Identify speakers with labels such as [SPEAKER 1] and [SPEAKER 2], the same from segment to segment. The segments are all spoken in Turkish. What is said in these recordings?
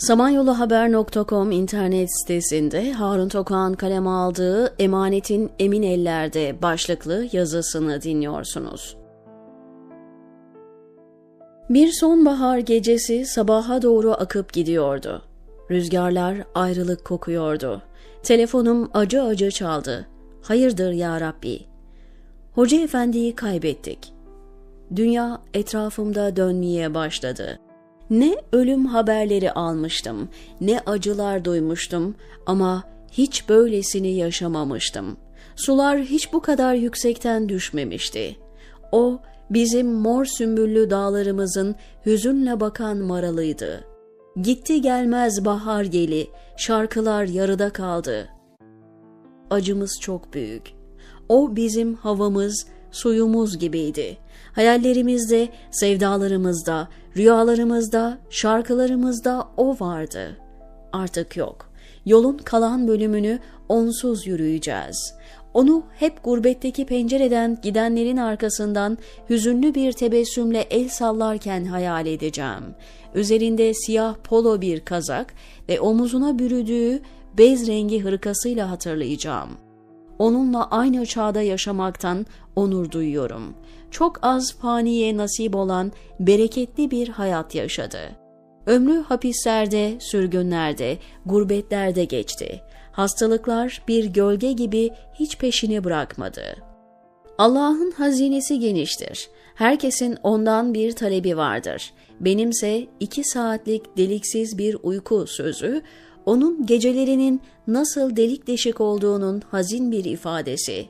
[SPEAKER 1] Samanyoluhaber.com internet sitesinde Harun Tokan kaleme aldığı Emanetin Emin Ellerde başlıklı yazısını dinliyorsunuz. Bir sonbahar gecesi sabaha doğru akıp gidiyordu. Rüzgarlar ayrılık kokuyordu. Telefonum acı acı çaldı. Hayırdır ya Rabbi? Hoca efendiyi kaybettik. Dünya etrafımda dönmeye başladı.'' Ne ölüm haberleri almıştım, ne acılar duymuştum ama hiç böylesini yaşamamıştım. Sular hiç bu kadar yüksekten düşmemişti. O bizim mor sümbüllü dağlarımızın hüzünle bakan maralıydı. Gitti gelmez bahar geli, şarkılar yarıda kaldı. Acımız çok büyük. O bizim havamız, suyumuz gibiydi. Hayallerimizde, sevdalarımızda, rüyalarımızda, şarkılarımızda o vardı. Artık yok. Yolun kalan bölümünü onsuz yürüyeceğiz. Onu hep gurbetteki pencereden gidenlerin arkasından hüzünlü bir tebessümle el sallarken hayal edeceğim. Üzerinde siyah polo bir kazak ve omuzuna bürüdüğü bez rengi hırkasıyla hatırlayacağım.'' onunla aynı çağda yaşamaktan onur duyuyorum. Çok az faniye nasip olan bereketli bir hayat yaşadı. Ömrü hapislerde, sürgünlerde, gurbetlerde geçti. Hastalıklar bir gölge gibi hiç peşini bırakmadı. Allah'ın hazinesi geniştir. Herkesin ondan bir talebi vardır. Benimse iki saatlik deliksiz bir uyku sözü, onun gecelerinin nasıl delik deşik olduğunun hazin bir ifadesi.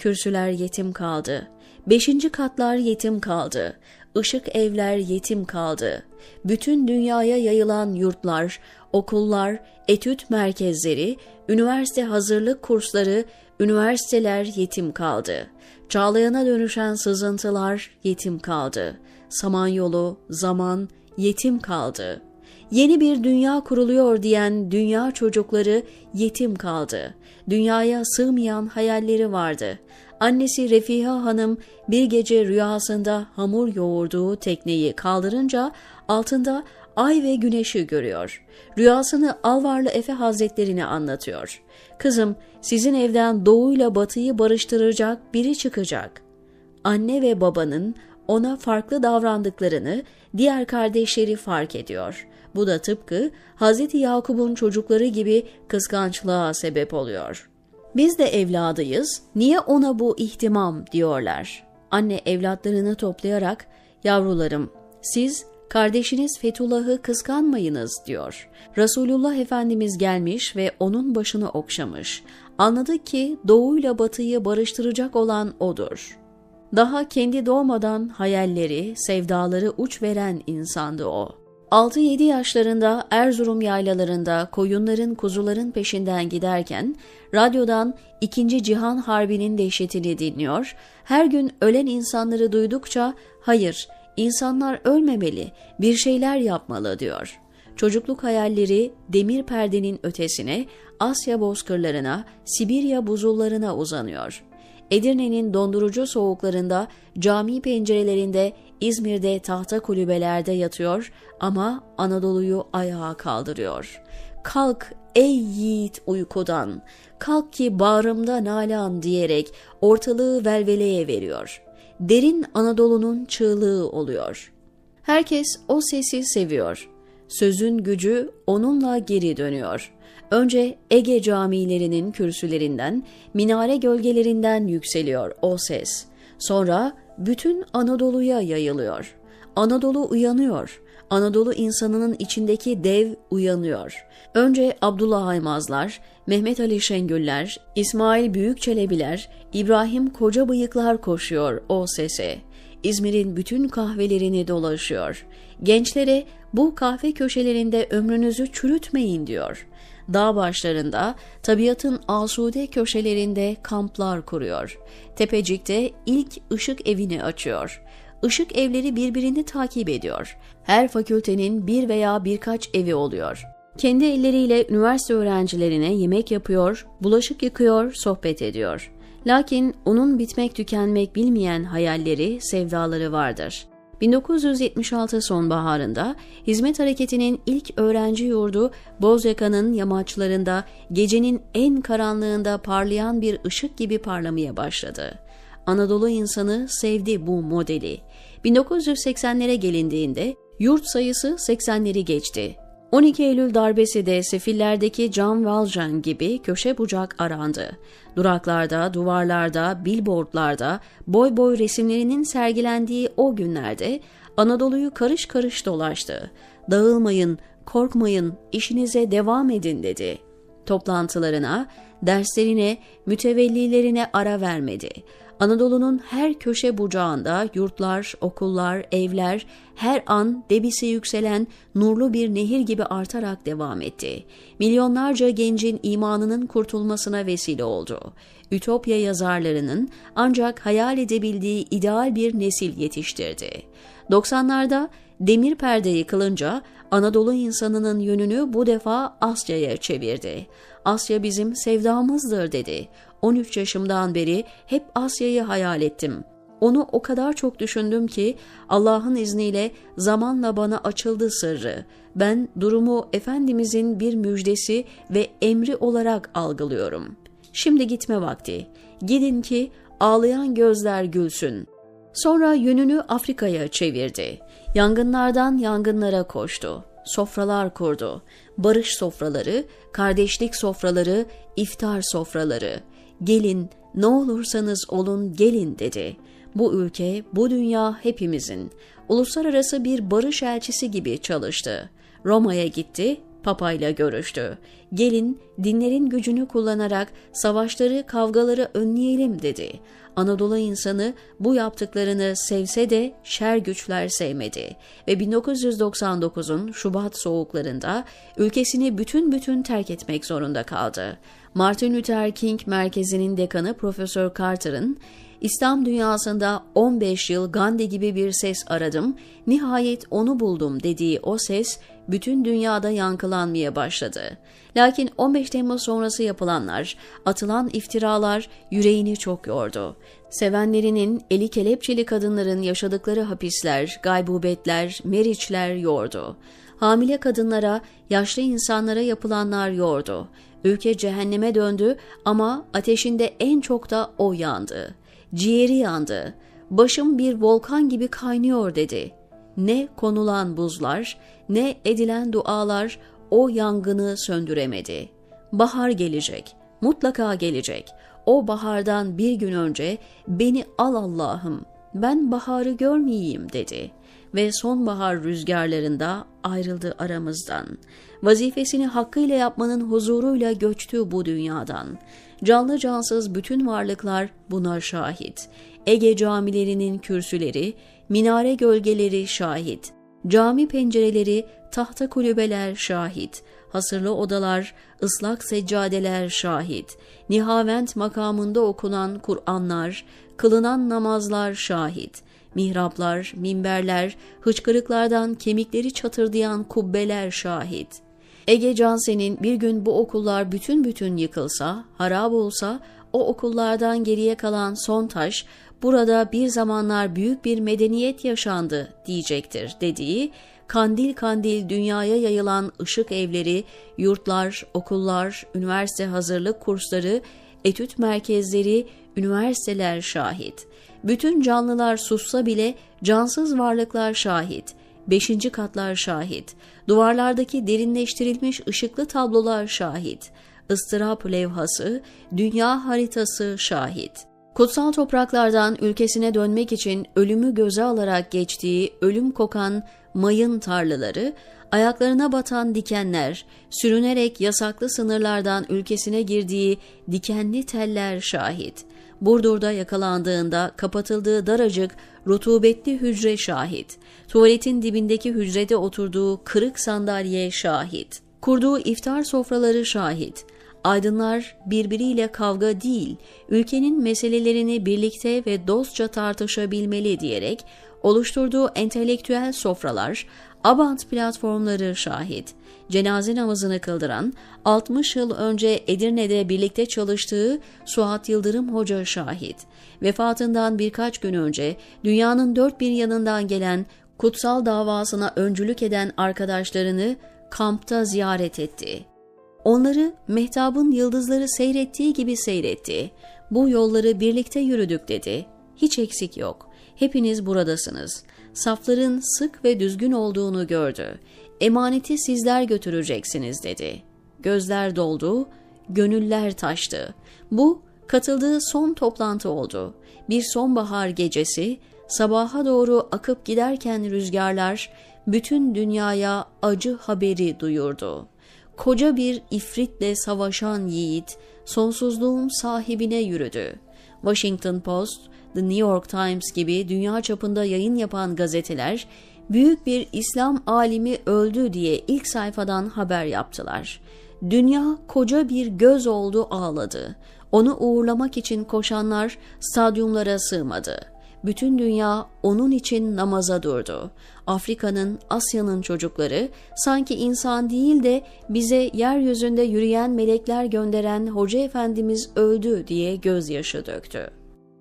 [SPEAKER 1] Kürsüler yetim kaldı. Beşinci katlar yetim kaldı. Işık evler yetim kaldı. Bütün dünyaya yayılan yurtlar, okullar, etüt merkezleri, üniversite hazırlık kursları, üniversiteler yetim kaldı. Çağlayana dönüşen sızıntılar yetim kaldı. Samanyolu, zaman yetim kaldı.'' Yeni bir dünya kuruluyor diyen dünya çocukları yetim kaldı. Dünyaya sığmayan hayalleri vardı. Annesi Refiha Hanım bir gece rüyasında hamur yoğurduğu tekneyi kaldırınca altında ay ve güneşi görüyor. Rüyasını Alvarlı Efe Hazretlerine anlatıyor. Kızım sizin evden doğuyla batıyı barıştıracak biri çıkacak. Anne ve babanın ona farklı davrandıklarını diğer kardeşleri fark ediyor. Bu da tıpkı Hz. Yakup'un çocukları gibi kıskançlığa sebep oluyor. Biz de evladıyız, niye ona bu ihtimam diyorlar. Anne evlatlarını toplayarak, yavrularım siz kardeşiniz Fethullah'ı kıskanmayınız diyor. Resulullah Efendimiz gelmiş ve onun başını okşamış. Anladı ki doğuyla batıyı barıştıracak olan odur. Daha kendi doğmadan hayalleri, sevdaları uç veren insandı o. 6-7 yaşlarında Erzurum yaylalarında koyunların kuzuların peşinden giderken radyodan 2. Cihan Harbi'nin dehşetini dinliyor, her gün ölen insanları duydukça hayır insanlar ölmemeli bir şeyler yapmalı diyor. Çocukluk hayalleri demir perdenin ötesine, Asya bozkırlarına, Sibirya buzullarına uzanıyor.'' Edirne'nin dondurucu soğuklarında, cami pencerelerinde, İzmir'de tahta kulübelerde yatıyor ama Anadolu'yu ayağa kaldırıyor. Kalk ey yiğit uykudan, kalk ki bağrımda nalan diyerek ortalığı velveleye veriyor. Derin Anadolu'nun çığlığı oluyor. Herkes o sesi seviyor. Sözün gücü onunla geri dönüyor.'' Önce Ege camilerinin kürsülerinden, minare gölgelerinden yükseliyor o ses. Sonra bütün Anadolu'ya yayılıyor. Anadolu uyanıyor. Anadolu insanının içindeki dev uyanıyor. Önce Abdullah Aymazlar, Mehmet Ali Şengüller, İsmail Büyükçelebiler, İbrahim Koca Bıyıklar koşuyor o sese. İzmir'in bütün kahvelerini dolaşıyor. Gençlere bu kahve köşelerinde ömrünüzü çürütmeyin diyor dağ başlarında, tabiatın asude köşelerinde kamplar kuruyor. Tepecik'te ilk ışık evini açıyor. Işık evleri birbirini takip ediyor. Her fakültenin bir veya birkaç evi oluyor. Kendi elleriyle üniversite öğrencilerine yemek yapıyor, bulaşık yıkıyor, sohbet ediyor. Lakin onun bitmek tükenmek bilmeyen hayalleri, sevdaları vardır. 1976 sonbaharında hizmet hareketinin ilk öğrenci yurdu Bozyaka'nın yamaçlarında gecenin en karanlığında parlayan bir ışık gibi parlamaya başladı. Anadolu insanı sevdi bu modeli. 1980'lere gelindiğinde yurt sayısı 80'leri geçti. 12 Eylül darbesi de sefillerdeki Can Valjean gibi köşe bucak arandı. Duraklarda, duvarlarda, billboardlarda boy boy resimlerinin sergilendiği o günlerde Anadolu'yu karış karış dolaştı. Dağılmayın, korkmayın, işinize devam edin dedi. Toplantılarına, derslerine, mütevellilerine ara vermedi. Anadolu'nun her köşe bucağında yurtlar, okullar, evler her an debisi yükselen nurlu bir nehir gibi artarak devam etti. Milyonlarca gencin imanının kurtulmasına vesile oldu. Ütopya yazarlarının ancak hayal edebildiği ideal bir nesil yetiştirdi. 90'larda demir perde yıkılınca Anadolu insanının yönünü bu defa Asya'ya çevirdi. Asya bizim sevdamızdır dedi. 13 yaşımdan beri hep Asya'yı hayal ettim. Onu o kadar çok düşündüm ki Allah'ın izniyle zamanla bana açıldı sırrı. Ben durumu Efendimizin bir müjdesi ve emri olarak algılıyorum. Şimdi gitme vakti. Gidin ki ağlayan gözler gülsün. Sonra yönünü Afrika'ya çevirdi. Yangınlardan yangınlara koştu. Sofralar kurdu. Barış sofraları, kardeşlik sofraları, iftar sofraları. Gelin, ne olursanız olun gelin dedi. Bu ülke, bu dünya hepimizin. Uluslararası bir barış elçisi gibi çalıştı. Roma'ya gitti, Papa ile görüştü. Gelin dinlerin gücünü kullanarak savaşları, kavgaları önleyelim dedi. Anadolu insanı bu yaptıklarını sevse de şer güçler sevmedi ve 1999'un Şubat soğuklarında ülkesini bütün bütün terk etmek zorunda kaldı. Martin Luther King Merkezi'nin dekanı Profesör Carter'ın İslam dünyasında 15 yıl Gandhi gibi bir ses aradım, nihayet onu buldum dediği o ses bütün dünyada yankılanmaya başladı. Lakin 15 Temmuz sonrası yapılanlar, atılan iftiralar yüreğini çok yordu. Sevenlerinin, eli kelepçeli kadınların yaşadıkları hapisler, gaybubetler, meriçler yordu. Hamile kadınlara, yaşlı insanlara yapılanlar yordu. Ülke cehenneme döndü ama ateşinde en çok da o yandı. Ciğeri yandı. Başım bir volkan gibi kaynıyor dedi. Ne konulan buzlar, ne edilen dualar o yangını söndüremedi. Bahar gelecek, mutlaka gelecek. O bahardan bir gün önce beni al Allah'ım, ben baharı görmeyeyim dedi ve sonbahar rüzgarlarında ayrıldı aramızdan. Vazifesini hakkıyla yapmanın huzuruyla göçtü bu dünyadan. Canlı cansız bütün varlıklar buna şahit. Ege camilerinin kürsüleri, minare gölgeleri şahit. Cami pencereleri, tahta kulübeler şahit. Hasırlı odalar, ıslak seccadeler şahit. Nihavent makamında okunan Kur'anlar, kılınan namazlar şahit. Mihraplar, minberler, hıçkırıklardan kemikleri çatırdayan kubbeler şahit. Ege Cansen'in bir gün bu okullar bütün bütün yıkılsa, harap olsa, o okullardan geriye kalan son taş, burada bir zamanlar büyük bir medeniyet yaşandı diyecektir dediği, kandil kandil dünyaya yayılan ışık evleri, yurtlar, okullar, üniversite hazırlık kursları, etüt merkezleri, üniversiteler şahit. Bütün canlılar sussa bile cansız varlıklar şahit. Beşinci katlar şahit. Duvarlardaki derinleştirilmiş ışıklı tablolar şahit. Istırap levhası, dünya haritası şahit. Kutsal topraklardan ülkesine dönmek için ölümü göze alarak geçtiği ölüm kokan mayın tarlaları, ayaklarına batan dikenler, sürünerek yasaklı sınırlardan ülkesine girdiği dikenli teller şahit. Burdur'da yakalandığında kapatıldığı daracık rutubetli hücre şahit. Tuvaletin dibindeki hücrede oturduğu kırık sandalye şahit. Kurduğu iftar sofraları şahit. Aydınlar birbiriyle kavga değil, ülkenin meselelerini birlikte ve dostça tartışabilmeli diyerek Oluşturduğu entelektüel sofralar, Abant platformları şahit. Cenaze namazını kıldıran, 60 yıl önce Edirne'de birlikte çalıştığı Suat Yıldırım Hoca şahit. Vefatından birkaç gün önce dünyanın dört bir yanından gelen kutsal davasına öncülük eden arkadaşlarını kampta ziyaret etti. Onları mehtabın yıldızları seyrettiği gibi seyretti. Bu yolları birlikte yürüdük dedi. Hiç eksik yok. Hepiniz buradasınız. Safların sık ve düzgün olduğunu gördü. Emaneti sizler götüreceksiniz dedi. Gözler doldu, gönüller taştı. Bu katıldığı son toplantı oldu. Bir sonbahar gecesi, sabaha doğru akıp giderken rüzgarlar bütün dünyaya acı haberi duyurdu. Koca bir ifritle savaşan yiğit sonsuzluğun sahibine yürüdü. Washington Post, The New York Times gibi dünya çapında yayın yapan gazeteler büyük bir İslam alimi öldü diye ilk sayfadan haber yaptılar. Dünya koca bir göz oldu ağladı. Onu uğurlamak için koşanlar stadyumlara sığmadı. Bütün dünya onun için namaza durdu. Afrika'nın, Asya'nın çocukları sanki insan değil de bize yeryüzünde yürüyen melekler gönderen Hoca Efendimiz öldü diye gözyaşı döktü.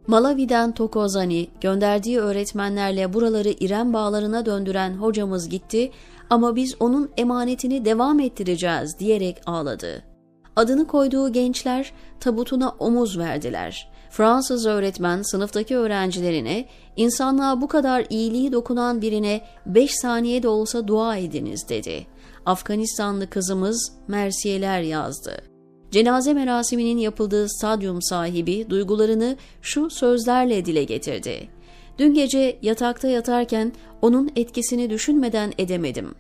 [SPEAKER 1] Malawi'den Tokozani gönderdiği öğretmenlerle buraları İrem bağlarına döndüren hocamız gitti ama biz onun emanetini devam ettireceğiz diyerek ağladı. Adını koyduğu gençler tabutuna omuz verdiler. Fransız öğretmen sınıftaki öğrencilerine insanlığa bu kadar iyiliği dokunan birine 5 saniye de olsa dua ediniz dedi. Afganistanlı kızımız mersiyeler yazdı. Cenaze merasiminin yapıldığı stadyum sahibi duygularını şu sözlerle dile getirdi. Dün gece yatakta yatarken onun etkisini düşünmeden edemedim.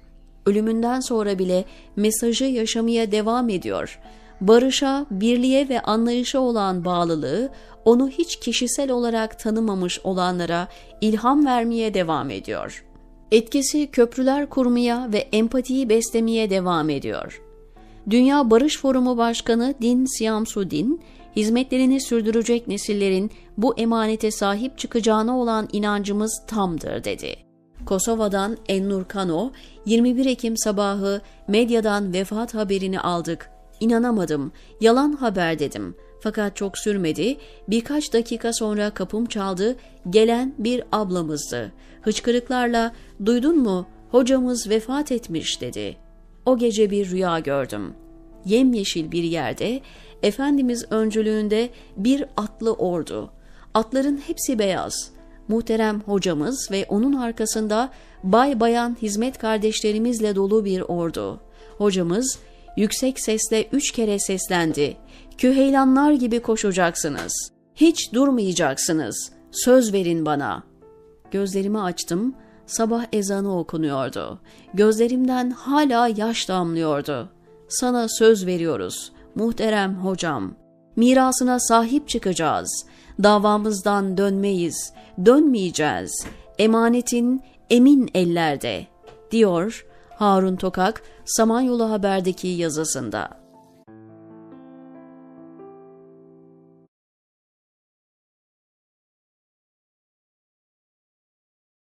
[SPEAKER 1] Ölümünden sonra bile mesajı yaşamaya devam ediyor. Barışa, birliğe ve anlayışa olan bağlılığı onu hiç kişisel olarak tanımamış olanlara ilham vermeye devam ediyor. Etkisi köprüler kurmaya ve empatiyi beslemeye devam ediyor. Dünya Barış Forumu Başkanı Din Siyamsu Din, hizmetlerini sürdürecek nesillerin bu emanete sahip çıkacağına olan inancımız tamdır dedi. Kosova'dan Ennur Kano, 21 Ekim sabahı medyadan vefat haberini aldık. İnanamadım, yalan haber dedim. Fakat çok sürmedi, birkaç dakika sonra kapım çaldı, gelen bir ablamızdı. Hıçkırıklarla, duydun mu, hocamız vefat etmiş dedi. O gece bir rüya gördüm. Yemyeşil bir yerde, Efendimiz öncülüğünde bir atlı ordu. Atların hepsi beyaz. Muhterem hocamız ve onun arkasında bay bayan hizmet kardeşlerimizle dolu bir ordu. Hocamız yüksek sesle üç kere seslendi. Küheylanlar gibi koşacaksınız. Hiç durmayacaksınız. Söz verin bana. Gözlerimi açtım. Sabah ezanı okunuyordu. Gözlerimden hala yaş damlıyordu. Sana söz veriyoruz, muhterem hocam. Mirasına sahip çıkacağız. Davamızdan dönmeyiz, dönmeyeceğiz. Emanetin emin ellerde, diyor Harun Tokak Samanyolu Haber'deki yazısında.